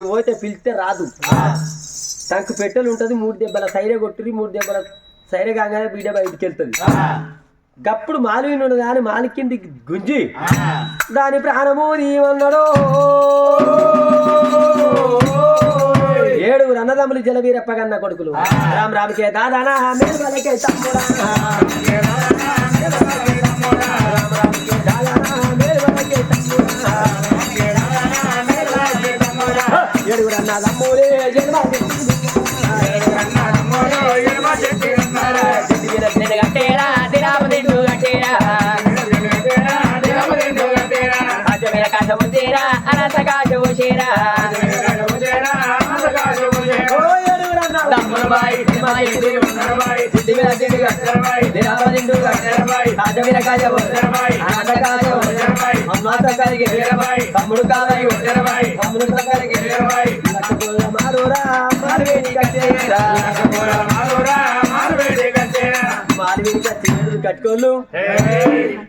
పోతే పిలిస్తే రాదు. టంకు పెట్టెలు ఉంటది మూడు దెబ్బల సైరే కొట్టురి మూడు దెబ్బల సైరే కాగానే బిడ్డ బయటికి వెళ్తుంది. గప్పుడు మాలివినుడు దాని మాలి కింది గుంజి. దాని ప్రాణము నీవన్నాడు. ఏడుగురు అన్నదమ్ములు జలవీరప్పగన్న కొడుకులు. రామ్ రామకే దాదానా తమ్ముడా. రామ్ రామకే దాదానా ఏడుగురు అన్నదమ్ములే జన్మ కట్టేరా దిరాపదిండు కట్టేరా కాశమేర కాశముందేరా అనంత కాశముషేరా తమ్ముడు బాయ్ తిరుమాయి తిరుగు సిద్ధి మీద తిరుగు దిరాపదిండు కాశమేర కాశము అనంత తమ్ముడు తమ్ముడు మారురా కట్టేరా. కట్టేరు. కట్టుకోళ్ళు.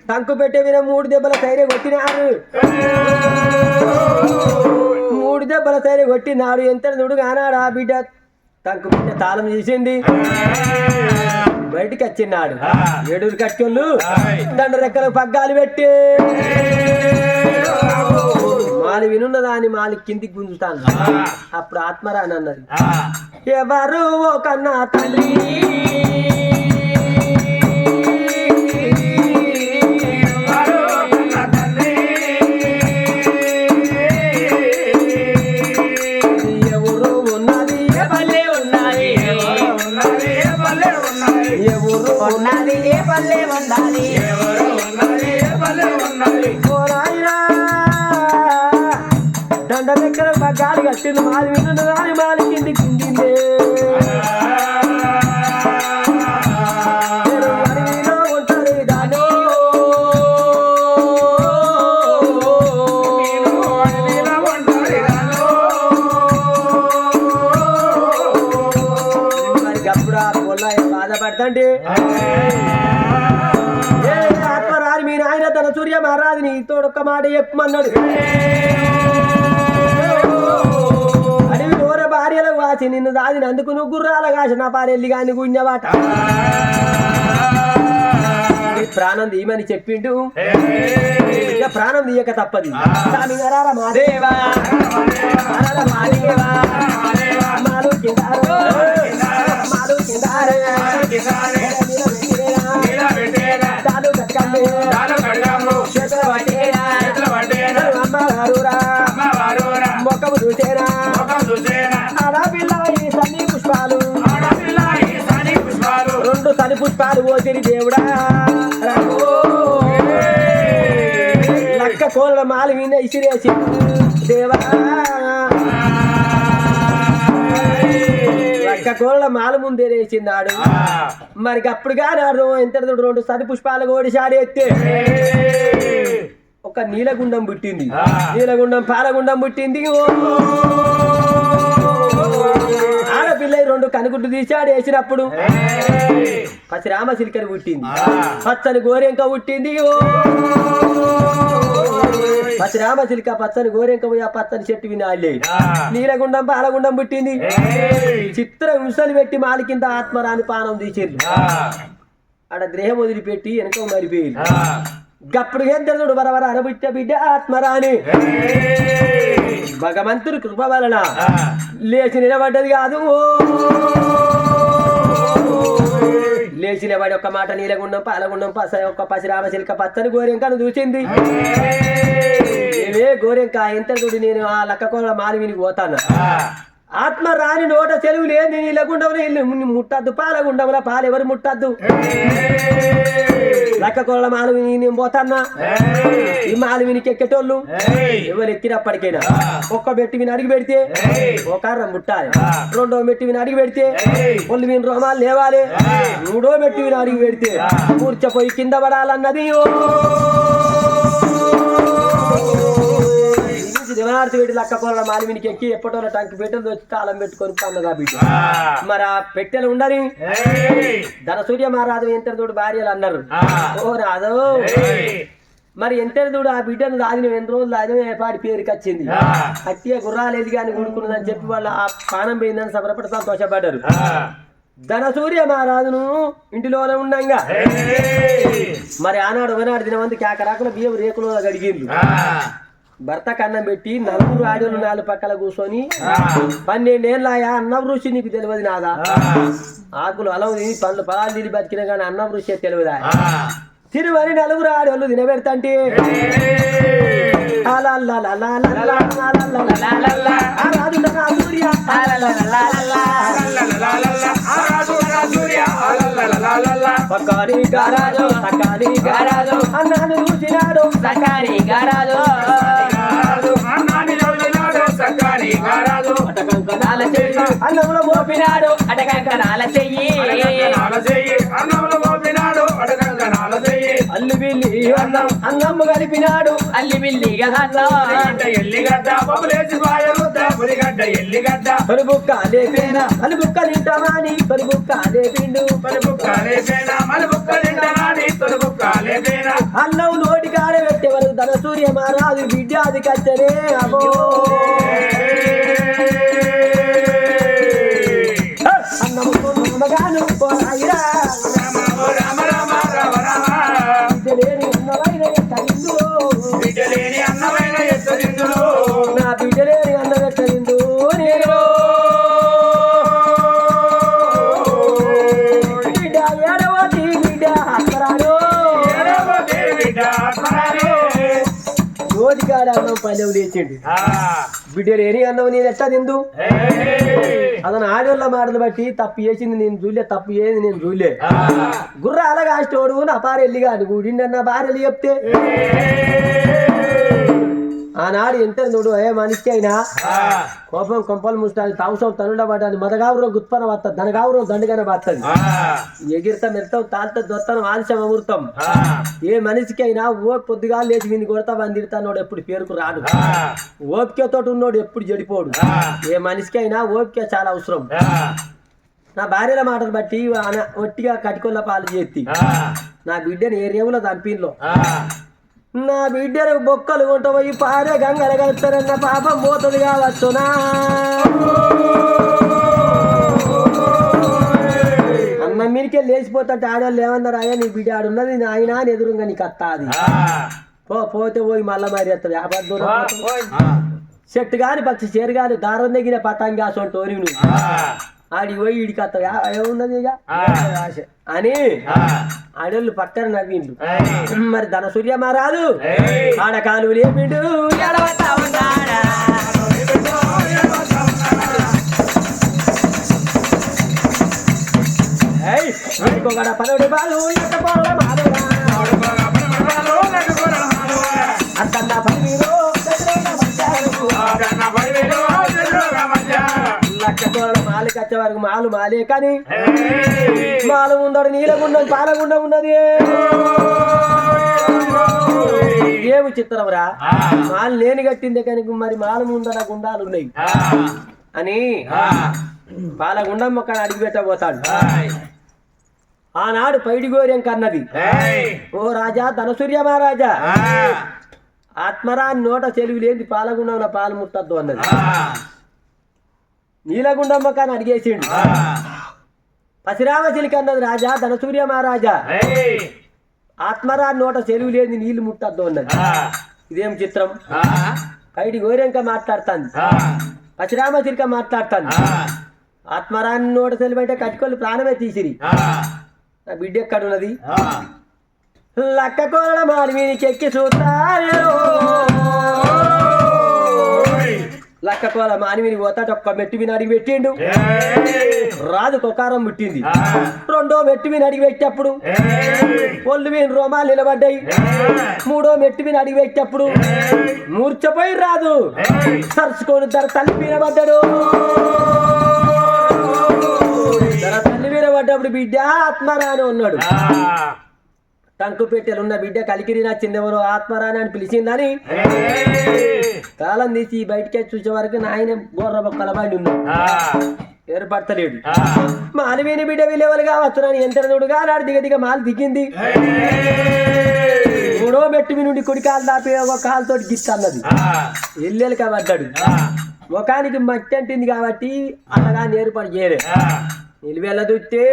టంకు పెట్టే మీద మూడు దెబ్బల సైరే కొట్టినారు. మూడు దెబ్బల సైరే కొట్టినారు. ఎంత కానాడు ఆ బిడ్డ? టంకు పెట్టే తాళం చేసింది బయటికి వచ్చినాడు. ఏడుగురు కట్టుకోళ్ళు. దండ రెక్కలు పగ్గాలు పెట్టి. మాలి వినున్నదా అని మాలి కిందికి గుంజుతాను అప్పుడు ఆత్మరాని అన్నది. ఎవరు ఒక నా తల్లి ఎవరు ఉన్నది ఏ పల్లె ఉన్నది? దండ దగ్గర గాలి కట్టింది మాది వినున్నదా అని మాలి కిందికి గుంజింది బాధపడతండి? ఏ మీ నాయన తన సూర్య మహారాజుని తోడొక్క మాట చెప్పమన్నాడు. భార్యలకు వాచి నిన్ను దాదిని అందుకు నువ్వు గుర్రాల కాసి నా పారెల్లి గాని గుంజవాట. నీ ప్రాణం తీయమని చెప్పిండు. ఇక ప్రాణం తీయక తప్పది. స్వామి మాదేవా. మాదేవా. మాలు కిందారో. మాలు కిందారే. తాలు కట్టండి. పుష్పాలు. రెండు సని పుష్పాలు పోసిరి దేవుడా. లక్క కోరల మాల మీద ఇసిరేసి దేవా. లక్క కోరల మాల ముందే వేసిందాడు మరి అప్పుడు కానాడు ఎంత రెండు సరి పుష్పాలు కోడి ఎత్తే. ఒక నీలగుండం పుట్టింది. నీలగుండం పాలగుండం పుట్టింది. ఓ. ఆడపిల్ల రెండు కనుగుడ్డు తీసాడు వేసినప్పుడు పచ్చి రామసిలికని పుట్టింది. పచ్చని గోరెంక పుట్టింది. ఓ. పచ్చి రామసిలిక పచ్చని గోరెంక పోయి ఆ పచ్చని చెట్టు వినాలే నీలగుండం పాలగుండం పుట్టింది. చిత్ర హింసలు పెట్టి మాలి కింద ఆత్మరాని పానం తీసిర్రు. ఆడ దేహం వదిలిపెట్టి వెనక మరిపోయింది గప్పుడు ఏం తెలుడు బరవర అనుబిట్ట బిడ్డ ఆత్మరాని. భగవంతుడి కృప వలన లేచి నిలబడ్డది కాదు. లేచి నిలబడి ఒక్క మాట నీలగుండం పాలగుండం పస ఒక్క పసిరామ చిలక పచ్చని గోరెంకను చూసింది ఏమే గోరెంక ఎంత చూడు నేను ఆ లక్క కోళ్ళ మాలివిని పోతాను? ఆత్మ రాని నోట చెరువు లేదు నీలగుండంలో ఇల్లు. ముట్టద్దు పాలగుండంలో పాలు ఎవరు ముట్టద్దు? లక్క కోళ్ళ మాలివిని నేను పోతాన్నా? ఈ మాలివినికి ఎక్కేటోళ్ళు ఎవరు ఎక్కినప్పటికైనా? ఒక్క బెట్టి విని అడిగి పెడితే ఒక ముట్టాలి. రెండో బెట్టి విని అడిగి పెడితే ఒళ్ళు విని రోమాలు లేవాలి. మూడో బెట్టి విని అడిగి పెడితే కూర్చోపోయి కింద పడాలన్నది. ఓ దివనార్తి పెట్టి లక్క కోళ్ళ మాలివినికి ఎక్కి ఎప్పటోళ్ళ టంకి పెట్టెలు వచ్చి తాళం పెట్టుకొని పన్నదా బిడ్డ. మరి ఆ పెట్టెలు ఉండని ధన సూర్య మహారాజు ఎంత తోడు భార్యలు అన్నారు. ఓ రాదు మరి ఎంత చూడు ఆ బిడ్డను దాదిన ఎన్ని రోజులు దాదిన పాడి పేరుకి వచ్చింది. అట్టిగా గుర్రాలు ఎదిగి అని కొడుకున్నదని చెప్పి వాళ్ళు ఆ పానం పోయిందని సబరపడి సంతోషపడ్డారు. ధన సూర్య మహారాజును ఇంటిలోనే ఉండంగా. మరి ఆనాడు ఒకనాడు దినమంది కేకరాకుల బియ్యం రేకులో గడిగింది భర్త కన్నం పెట్టి నలుగురు ఆడోళ్ళు నాలుగు పక్కల కూర్చొని పన్నెండేళ్ళాయా అన్నం రుచి నీకు తెలియదు నాదా? ఆకులు అలవు తిని పండ్లు పొలాలు తిని బతికినా కానీ అన్నం రుచి తెలియదా తిరువని నలుగురు ఆడోళ్ళు తినబెడతంటే? గారాజు గారాజు అన్నాను చూసినాడు సకాని గారాజు అటకంకనాల చెయ్యి. అన్నంలో మోపినాడు అటకంకనాల చెయ్యి. అల్లు బిల్లి అన్నం అన్నమ్మ కలిపినాడు. అల్లి బిల్లిగా అన్నం ఎల్లిగడ్డ బొమ్మలేసి బాయరుద్ద పులిగడ్డ ఎల్లిగడ్డ తొలిబుక్క లేపేనా? తొలిబుక్క తింటామని తొలిబుక్క లేపిండు. మలుపుక్కాలే పేన మలుపుక్క నిండనాని తొలుపుక్క లేపేనా? అన్నం నోటి కాడ పెట్టే వరకు సూర్య మహారాజు బిడ్డ అది కచ్చనే అబో అన్నం పల్లెవు లేచిండు ఆ, బిడ్డలేని అన్నం నేను ఎట్లా తిందు. అతను ఆడోళ్ళ మాటలు బట్టి తప్పు చేసింది నేను చూలే తప్పు చేసింది నేను చూలే గుర్ర అలాగా స్టోడు నా భార్య కాదు గుడిండి నా భార్యలు చెప్తే. ఆనాడు ఎంత చూడు ఏ మనిషి అయినా? కోపం కొంపలు ముస్తాది తావసం తనుడ పడ్డాది మదగావురం గుత్పన వస్తుంది ధనగావురం దండగానే ఆ, ఎగిరితం మెడతాం తాళ్ళతో దొత్తాం ఆలస్యం అమృతం. ఏ మనిషికి అయినా ఓ పొద్దుగా లేచి విని కొడతా వంద తిడతానోడు ఎప్పుడు పేరుకు రాడు. ఆ, ఓపికతో ఉన్నోడు ఎప్పుడు చెడిపోడు. ఏ మనిషికి అయినా ఓపిక చాలా అవసరం. నా భార్యల మాటలు బట్టి ఒట్టిగా కటికొల్ల పాలు చేతి. నా బిడ్డని ఏ రేవులో దంపిన్లో నా బిడ్డను బొక్కలు కొంట పోయి పారే గంగలు కలుపుతారన్న పాపం పోతుంది కావచ్చునా అన్న మీరికే లేచిపోతుంటే ఆడవాళ్ళు ఏమన్నారు? అయ్యా నీ బిడ్డ ఆడున్నది నాయన అని ఎదురుగా నీకు అత్తాది. పో పోతే పోయి మళ్ళా మరి ఎత్తది. వ్యాపార దూరం పోతే. ఆ, చెట్టు కాని పక్షి చేరు కాని దారం దగ్గర పతంగి ఆసంటో నువ్వు. ఆడి పోయి ఇడికి అత్త ఏమున్నది ఇక. ఆశ. అని ఆడోళ్ళు పక్కన నవ్విండు. మరి ధన సూర్య మారాదు ఏయ్. ఆడకాలు లేపిండు ఎడవతా ఉన్నాడా ఇంకొకడ పదవుడు బాలు? అత్తన్న చంద్రుల మధ్యాహ్నము. కోళ్ళ మాలు కచ్చే వరకు మాలు మాలే కానీ మాలు ముందడు నీలగుండం పాలగుండం ఉన్నది. ఏమి చిత్రంరా మాలు లేని కట్టిందే కానీ మరి మాలు ముందర గుండాలు ఉన్నాయి. అని పాలగుండం మొక్క అడిగి పెట్టబోతాడు ఆనాడు పైడి గోర్యం కన్నది. ఓ రాజా ధనసూర్య మహారాజా. ఆత్మరా నోట చెలుగు లేని పాలగుండంలో పాలు ముట్టద్దు అన్నది. నీలగుండమ్మ కానీ అడిగేసిండు పసిరామ చిలిక అన్నది రాజా ధనసూర్య మహారాజా. ఆత్మరా నోట చెలుగు లేని నీళ్ళు ముట్టద్దు అన్నది. ఇదేం చిత్రం? పైడి గోర్యంక మాట్లాడుతాంది. పసిరామ చిలిక మాట్లాడుతాంది. ఆత్మరాన్ని నోట చెలువు అంటే కట్టుకొని ప్రాణమే తీసిరి. నా బిడ్డ ఎక్కడున్నది లక్క కోరడ మాడి మీనికి ఎక్కి చూస్తాయో లక్క కోల మానివిని పోతాట ఒక్క మెట్టు విని అడిగి పెట్టిండు రాజు కొకారం పుట్టింది రెండో మెట్టు విని అడిగి పెట్టేప్పుడు ఒళ్ళు మీద రోమాలు నిలబడ్డాయి. మూడో మెట్టు విని అడిగి పెట్టేప్పుడు మూర్చపోయి రాదు. సరుచుకొని ధర తల్లి మీద పడ్డాడు. ధర తల్లి మీద పడ్డప్పుడు బిడ్డ ఆత్మరాని ఉన్నాడు. టంకు పెట్టెలు ఉన్న బిడ్డ కలికిరి నచ్చిందెవరో ఆత్మరాని అని పిలిచిందని కాలం తీసి బయటికి చూసే వరకు నాయన బోర్ర బొక్కల బండి ఉన్నాడు ఏర్పడతలేడు. మానవీని బిడ్డ విలువలు కావచ్చు నన్ను ఎంత చూడుగా నాడు దిగ దిగ మాలు దిగింది. మూడో మెట్టు మీ నుండి కుడి కాలు దాపి ఒక కాలుతో గిత్త అన్నది ఎల్లెలక పడ్డాడు ముఖానికి మట్టి అంటింది కాబట్టి అన్నగా నేర్పడి చేయలే నిలువెల్ల దుట్టే.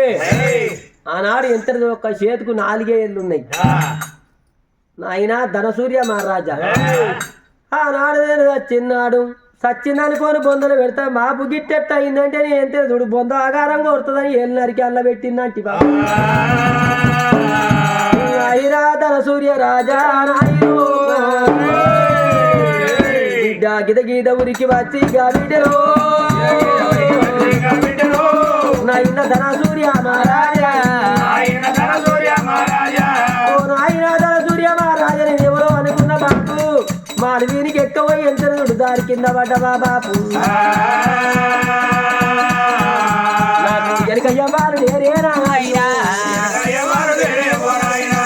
ఆనాడు ఎంత ఒక చేతికు నాలుగే ఏళ్ళు ఉన్నాయి నాయన ధనసూర్య మహారాజా. ఆనాడు నేను సచ్చిన్నాడు. సచ్చిందనుకోని బొందలు పెడతా మా బుగిట్టెట్ట అయిందంటే నేను ఎంత చూడు బొంద ఆగారం కొడుతుందని ఏళ్ళు నరికి అల్ల పెట్టిందంటి బాబు. ధనసూర్య రాజా గిద గీద ఉరికి వచ్చి గాబిడ్డలో నాయన ధనసూర్య మహారాజా. ఆయన ధన సూర్య మహారాజా. ఓ నాయన ధనసూర్య మహారాజా నేను ఎవరో అనుకున్న బాపు. మా వీనికి ఎక్కువ ఎంత చూడు దారి కింద పడ్డవా బాపు. నాకు ఎనకయ్య వారు లేరేనా ఆయన ఎవరు లేరేమో నాయనా.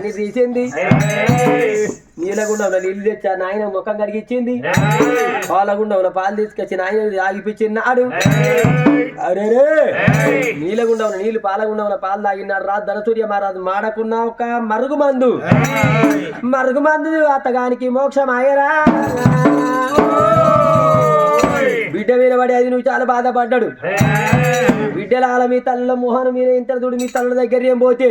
కన్నీ తీసింది. నీలగుండంలో నీళ్ళు తెచ్చా నాయన ముఖం కడిగిచ్చింది. పాలగుండంలో పాలు తీసుకొచ్చి నాయన ఆగిపించినాడు అరే నీలగుండంలో నీళ్ళు పాలగుండంలో పాలు తాగినాడు రా ధనసూర్య మహారాజు. మాడకున్న ఒక మరుగు మందు మరుగు మందు అత్తగానికి మోక్షం ఆయరా బిడ్డ మీద అది నువ్వు చాలా బాధపడ్డాడు. బిడ్డల ఆల మీ తల్లిలో మోహన్ మీద ఇంత చూడు మీ తల్ల దగ్గర ఏం పోతే?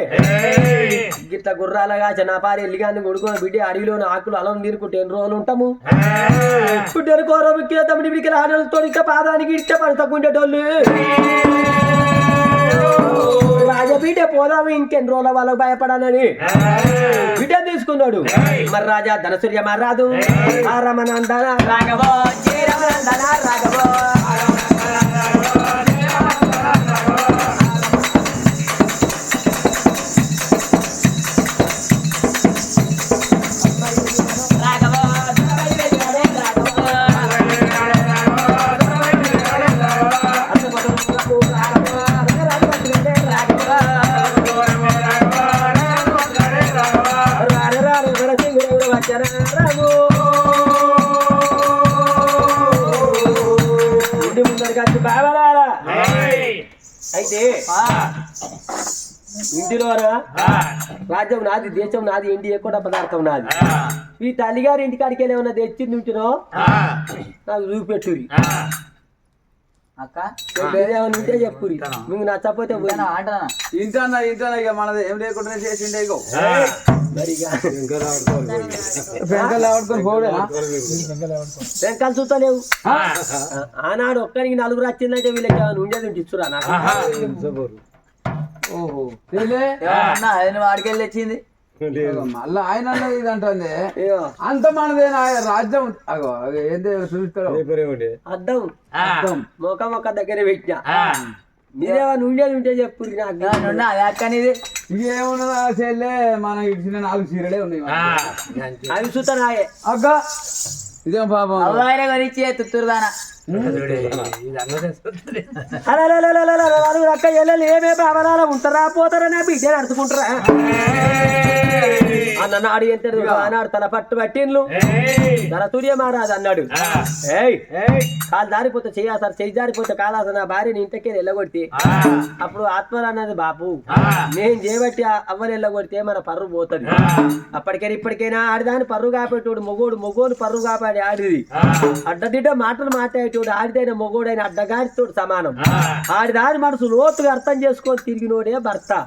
గిట్ల గుర్రాలగా చిన్న పారి ఎల్లిగాన్ని కొడుకో బిడ్డ అడవిలోని ఆకులు అలం తీరుకుంటే ఎన్ని రోజులు ఉంటాము? బిడ్డలు కోర ముఖ్య తమ్ముడి బిడ్డల ఆడలతో ఇంకా పాదానికి ఇట్ట పడతకుండేటోళ్ళు పోదాము ఇంకెన్ని రోజుల వాళ్ళకు భయపడాలని. బిడ్డ తీసుకున్నాడు? మరి రాజా ధనసూర్య మారాదు ఆ రమణ రాఘవ శ్రీరామనందన రాఘవో రాఘవో బావరారా అయితే ఇంటిలోనా రాజ్యం నాది దేశం నాది ఇంటి ఎక్కువ పదార్థం నాది. ఈ తల్లిగారి ఇంటికాడికి ఏమన్నా తెచ్చింది ఉంటునో నాకు చూపెట్టురి అక్క? ఉంటే మీకు ఇక మనది ఏం లేకుండా చేసిండే ఇగో. వెంకలు చూస్తలేవు. ఆనాడు ఒక్కరికి నలుగురు వచ్చిందంటే వీళ్ళకి ఏమైనా ఉండేది ఉంటే ఇచ్చురా నాకు? ఓహో. తెలియలే ఏమన్నా? మళ్ళా ఆయన అన్నది ఇది అంటుంది అంత మనదేనా రాజ్యం? అగో అగో ఏంది చూస్తాడు అద్దం. అర్థం. ముఖం ఒక దగ్గర పెట్టినా. మీరేమైనా ఉండేది ఉంటే నీది. ఇక ఏమున్నదా చెల్లె? మన ఇచ్చిన నాలుగు చీరలే ఉన్నాయి. అవి చూస్తానాయే అక్క ఇదేం పాపం? అవ్వాయిన కొనిచ్చి తుత్తురుదానా. నలుగురు అక్క ఎల్లలు ఏమే బాబరాల ఉంటారా పోతారా నా బిడ్డని అడుచుకుంటారా అన్న నాడు ఎంత తన పట్టు పట్టిండ్లు తన సూర్య మహారాజు అన్నాడు ఏయ్ కాలు జారిపోతే చెయ్యాసారు చెయ్యి జారిపోతే కాలాస నా భార్యని ఇంటికి వెళ్ళగొట్టి అప్పుడు ఆత్మలు అన్నది బాపు నేను చేయబట్టి ఆ అవ్వని వెళ్ళగొడితే మన పర్రు పోతుంది అప్పటికైనా ఇప్పటికైనా ఆడిదాని పర్రు కాపేటోడు మొగోడు మొగోడు పర్రు కాపాడి ఆడిది అడ్డదిడ్డ మాటలు మాట్లాడేటోడు ఆడిదైన మొగోడైన అడ్డగాడితోడు సమానం. ఆడిదాని మనసు లోతుగా అర్థం చేసుకొని తిరిగినోడే భర్త.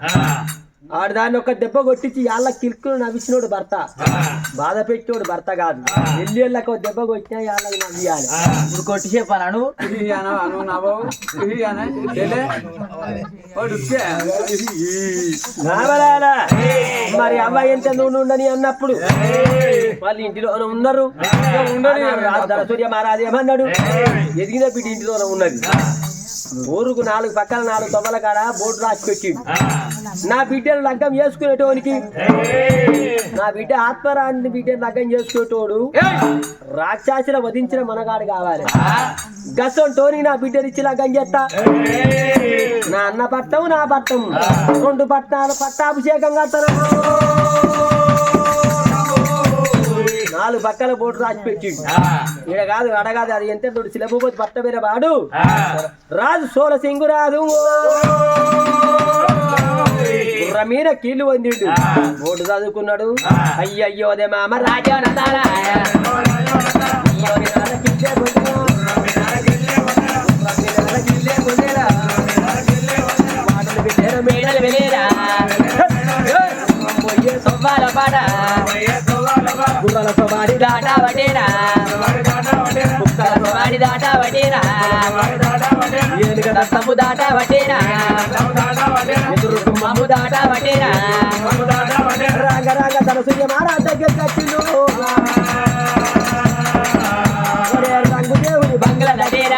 ఆడిదాన్ని ఒక దెబ్బ కొట్టించి యాళ్ళ కిల్కులు నవ్వించినోడు భర్త. బాధ పెట్టినోడు భర్త కాదు. ఎల్లి ఎళ్ళకి ఒక దెబ్బ కొట్టినా యాళ్ళకి నవ్వియాలి. ఇప్పుడు కొట్టి చెప్పాను. మరి అబ్బాయి ఎంత నువ్వు ఉండని అన్నప్పుడు? వాళ్ళు ఇంటిలోనే ఉన్నారు. సూర్య మహారాజు ఏమన్నాడు? ఎదిగిన బిడ్డ ఇంటిలోనే ఉన్నది. ఊరుకు నాలుగు పక్కల నాలుగు తొమ్మల కాడ బోర్డు రాసి పెట్టిండు. నా బిడ్డను లగ్గం చేసుకునేటోనికి. నా బిడ్డ ఆత్మరాన్ని బిడ్డను లగ్గం చేసుకునేటోడు. రాక్షసుల వధించిన మనగాడు కావాలి. గసంటోని నా బిడ్డనిచ్చి లగ్గం చేస్తా. నా అన్న పట్టం నా పట్టం. రెండు పట్టాలు పట్టాభిషేకం కడతాను. నాలుగు పక్కల బోటు రాసి పెట్టిండు. ఈడ కాదు అడ కాదు అది ఎంత తోడు శిలభూపతి పట్ట వాడు రాజు సోల సింగు రాదు. మీద కీళ్ళు వందిండు. బోటు చదువుకున్నాడు. అయ్యయ్యో అదే మామ రాజా గుర్రాల సవారి దాట వటేరా. కుక్కల సవాడి దాట వటేరా. ఏనుగ దత్తము దాట దాట రాగ రాగ మారా దగ్గర రంగు దేవుని బంగ్ల దాట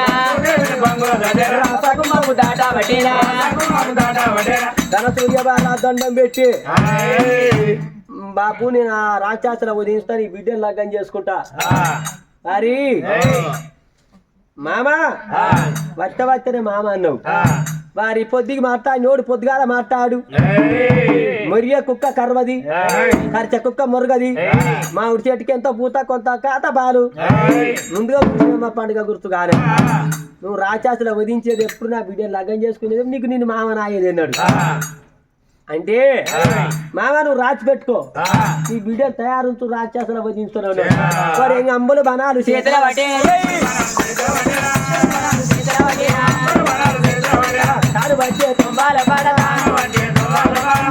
సూర్య బాల దండం పెట్టి. బాపు నేను ఆ రాక్షసుల ఉదయిస్తా నీ బిడ్డను లగ్గం చేసుకుంటా. మరి మామ? వట్ట వట్టనే మామ అన్నావు. వారి పొద్దుకి మాట్లాడి నోడు పొద్దుగాల మాట్లాడు మొరిగే కుక్క కర్వది కరిచ కుక్క మొరగది మా ఉడి చెట్టుకి ఎంతో పూత కొంత కాత పాలు. ముందుగా కూర్చున్న పండుగ గుర్తు కానే నువ్వు రాక్షసుల వధించేది ఎప్పుడు నా బిడ్డ లగ్గం చేసుకునేది? నీకు నిన్ను మామ నాయేది అన్నాడు. అంటే మామ నువ్వు రాచి పెట్టుకో. నీ బిడ్డ తయారు మరి ఇంక అంబులు బనాలు చేతుల పట్టే.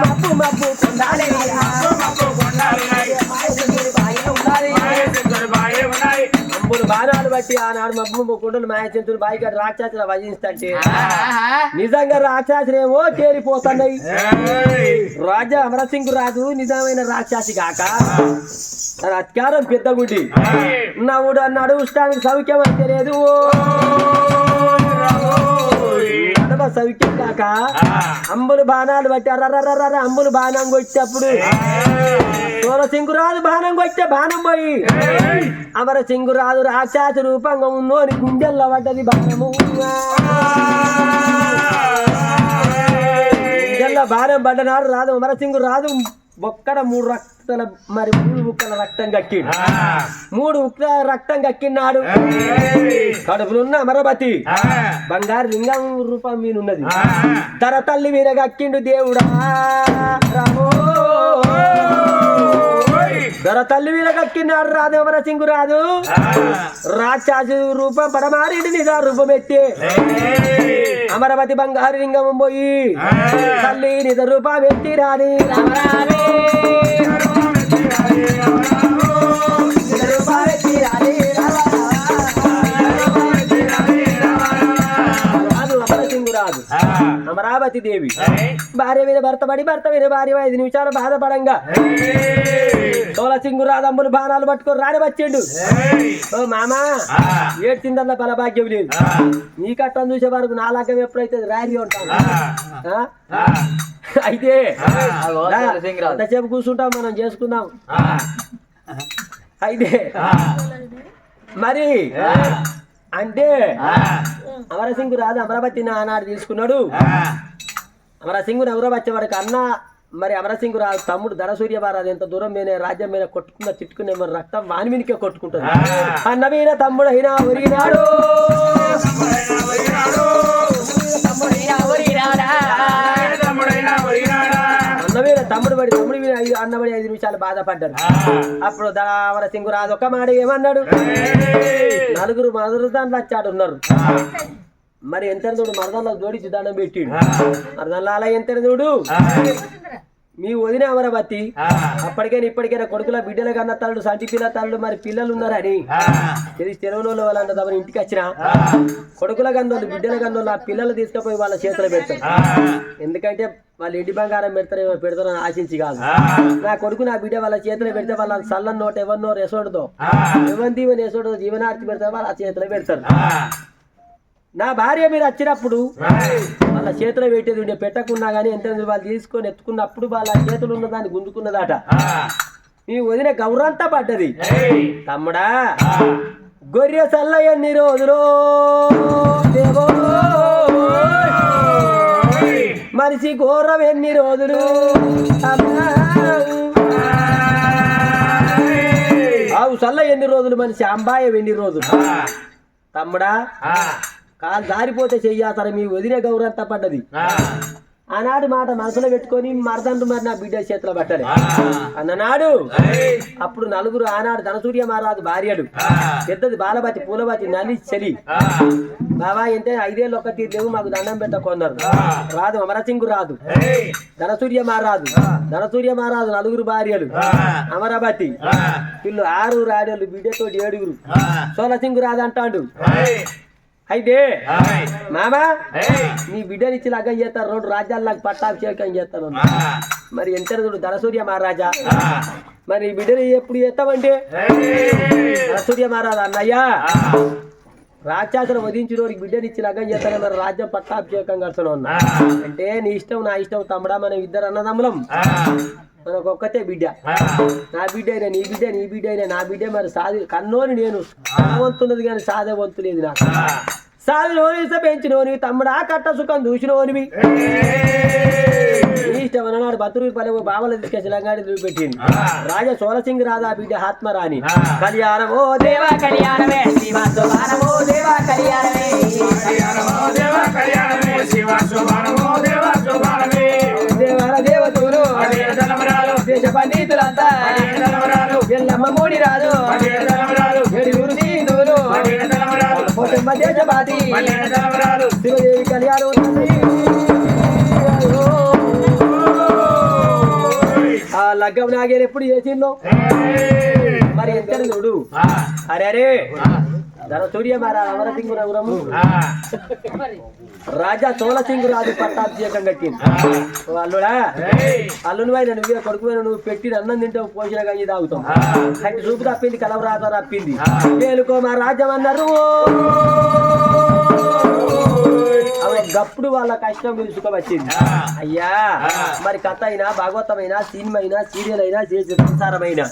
మబ్బు మబ్బు బాణాలు బట్టి ఆనాడు మబ్బు కుండలు మాయచంతులు బాయికాడు రాక్షసుల వధించంటే. నిజంగా రాక్షసులేమో చేరిపోతున్నాయి. రాజా అమరసింగ్ రాజు నిజమైన రాక్షసి కాక. తన అత్యారం పెద్ద గుడి నవ్వుడు అన్నాడు ఉష్టానికి సౌఖ్యం అయితే లేదు నడమ సౌఖ్యం కాక అంబులు బాణాలు బట్టి అర్రర్రర్ర అంబులు బాణం కొట్టేప్పుడు. సోల సింగురాజు బాణం కొట్టే బాణం పోయి. అమర సింగురాజు రాక్షస రూపంగా ఉన్నోని గుండెల్లో పడ్డది బాణము. గుండెల్లో బాణం పడ్డనాడు రాదు. అమర సింగు రాదు ఒక్కడ మూడు రక్తాల మరి మూడు ముక్కల రక్తం కక్కిండు. మూడు ముక్కల రక్తం కక్కినాడు కడుపులున్న అమరవతి బంగారు లింగం రూపం మీనున్నది. తన తల్లి వీర గక్కిండు దేవుడా. రామో. దొర తల్లి వీర కక్కినాడు రాదు అమర సింగు రాదు రాక్షసు రూపం పడమారి నిజా రూపం ఎత్తి అమరవతి బంగారు లింగం పోయి. తల్లి నిజ రూపం ఎత్తి రాని రామరామే అమరావతి దేవి. భార్య మీద భర్త పడి భర్త మీద భార్య ఐదు నిమిషాలు బాధపడంగా. తోల సింగు రాదమ్ములు బాణాలు పట్టుకొని రాని వచ్చిండు. ఓ మామా ఏడ్చిందన్న బలభాగ్యం లేదు. నీ కట్టం చూసే వరకు నా లగ్గం ఎప్పుడైతే రారి ఉంటాను ఆ? అయితే కూర్చుంటాం మనం చేసుకుందాం? అయితే మరి అంటే అమరసింగు రాదు అమరావతిని ఆనాడు తీసుకున్నాడు. అమరసింగుని ఎవరో వచ్చేవాడికి అన్న మరి అమరసింగు రాదు తమ్ముడు ధనసూర్య వారాదు ఎంత దూరం మీద రాజ్యం మీద కొట్టుకున్న తిట్టుకునే మరి రక్తం వాని మీనికే కొట్టుకుంటుంది. అన్న మీద తమ్ముడు అయినా ఒరిగినాడు అన్న మీద తమ్ముడు పడి తమ్ముడు మీద ఐదు అన్న పడి ఐదు నిమిషాలు బాధపడ్డాడు. అప్పుడు అమరసింగు రాదు ఒక మాట ఏమన్నాడు? నలుగురు మధురు దాంట్లో వచ్చాడు ఉన్నారు. మరి ఎంత చూడు? మరదల్లో జోడించి దండం పెట్టిడు. మరదల్లాల ఎంత చూడు? మీ వదిన అమరవతి అప్పటికైనా ఇప్పటికైనా కొడుకుల బిడ్డల కన్న తల్లు సంటి పిల్ల తల్లు మరి పిల్లలు ఉన్నారని. తెలిసి తెలవనోళ్ళ వాళ్ళంట తమ ఇంటికి వచ్చిన కొడుకుల గందోళ్ళు బిడ్డల గందోళ్ళు ఆ పిల్లలు తీసుకుపోయి వాళ్ళ చేతిలో పెడతారు. ఎందుకంటే వాళ్ళు ఇంటి బంగారం పెడతారేమో పెడతారని ఆశించి కాదు. నా కొడుకు నా బిడ్డ వాళ్ళ చేతిలో పెడితే వాళ్ళ సల్లం నోట ఎవరినో రెసోడుతో ఎవరి దీవెన రెసోడుతో జీవనార్థి పెడతారు వాళ్ళ చేతిలో పెడతారు. నా భార్య మీరు వచ్చినప్పుడు వాళ్ళ చేతిలో పెట్టేది ఉండే పెట్టకున్నా కానీ ఎంత వాళ్ళు తీసుకొని ఎత్తుకున్నప్పుడు వాళ్ళ చేతులు ఉన్న దాన్ని గుంజుకున్నదాట. మీ వదిన గౌరంతా పడ్డది. తమ్ముడా గొర్రె చల్ల ఎన్ని రోజులు? దేవో. మనిషి ఘోరం ఎన్ని రోజులు? అమ్మా. ఆ సావు సల్ల ఎన్ని రోజులు? మనిషి అంబాయ ఎన్ని రోజులు? తమ్ముడా కాలు దారిపోతే చెయ్యాతర మీ వదిన గౌరవంత పడ్డది? ఆనాడు మాట మనసులో పెట్టుకొని మరదండు మరి నా బిడ్డ చేతిలో పట్టాలి అన్ననాడు అప్పుడు నలుగురు ఆనాడు ధనసూర్య మహారాజు భార్యలు. పెద్దది బాలబతి పూలబతి నలి చలి. బాబా అంటే ఐదేళ్ళు ఒక్క తీర్లేవు మాకు దండం పెట్టకొన్నారు రాదు అమరసింగు రాదు. ధనసూర్య మహారాజు. ధనసూర్య మహారాజు నలుగురు భార్యలు. అమరావతి వీళ్ళు ఆరు రాడేళ్ళు బిడ్డతోటి ఏడుగురు. సోలసింగు రాదు అంటాడు అయితే మామా నీ బిడ్డనిచ్చి లగ్గం చేస్తారు రెండు రాజ్యాలకు పట్టాభిషేకం చేస్తాను మరి ఎంత ధనసూర్య మహారాజా మరి బిడ్డని ఎప్పుడు చేస్తామంటే ధనసూర్య మహారాజా అన్నయ్యా రాక్షసులు వధించిన వారికి బిడ్డనిచ్చి లగ్గం చేస్తాను మరి రాజ్యం పట్టాభిషేకం కడుతున్నావు అన్నా అంటే నీ ఇష్టం నా ఇష్టం తమ్ముడా మనం ఇద్దరు అన్నదమ్ములం. మనకు ఒక్కతే బిడ్డ. నా బిడ్డ అయినా నీ బిడ్డ నీ బిడ్డ అయినా నా బిడ్డ మరి సాధి కన్నోని నేను. వంతున్నది కానీ సాధే వంతు లేదు నాకు. సాధి నోని పెంచినోని తమ్ముడా కట్ట సుఖం చూసినోనివి. నీ ఇష్టం అన్నాడు బతురు పల్లె బావల తీసుకొచ్చి లంగాడి పెట్టింది రాజా సోలసింగ్ రాధా బిడ్డ ఆత్మరాణి. కళ్యాణం ఓ దేవ కళ్యాణమే శివ శోభానమో దేవా కళ్యాణమే. దేవ కళ్యాణమే శివ శోభానమో దేవ శోభానమే దేవాల దేశ పండితులంతా. ఎల్లమ్మ మూడి రాదు. దేశపాతి ఆ లగ్గం నాగేరు ఎప్పుడు చేసిందో మరి ఎంత చూడు. అరే అరే. ధన సూర్య అమరసింగు నగరము రాజా చోళసింగు రాజు పట్టాభిషేకం కట్టింది. అల్లుడా అల్లుని పోయిన నువ్వే కొడుకు నువ్వు పెట్టిన అన్నం తింటావు పోషణ గంజి తాగుతాం కంటి చూపు తప్పింది కలవరాత తప్పింది. తేలుకో మా రాజ్యం అన్నారు. గప్పుడు వాళ్ళ కష్టం పిలుచుకోవచ్చింది అయ్యా మరి కథ అయినా భాగవతమైనా సినిమా అయినా సీరియల్ అయినా చేసే సంసారమైనా.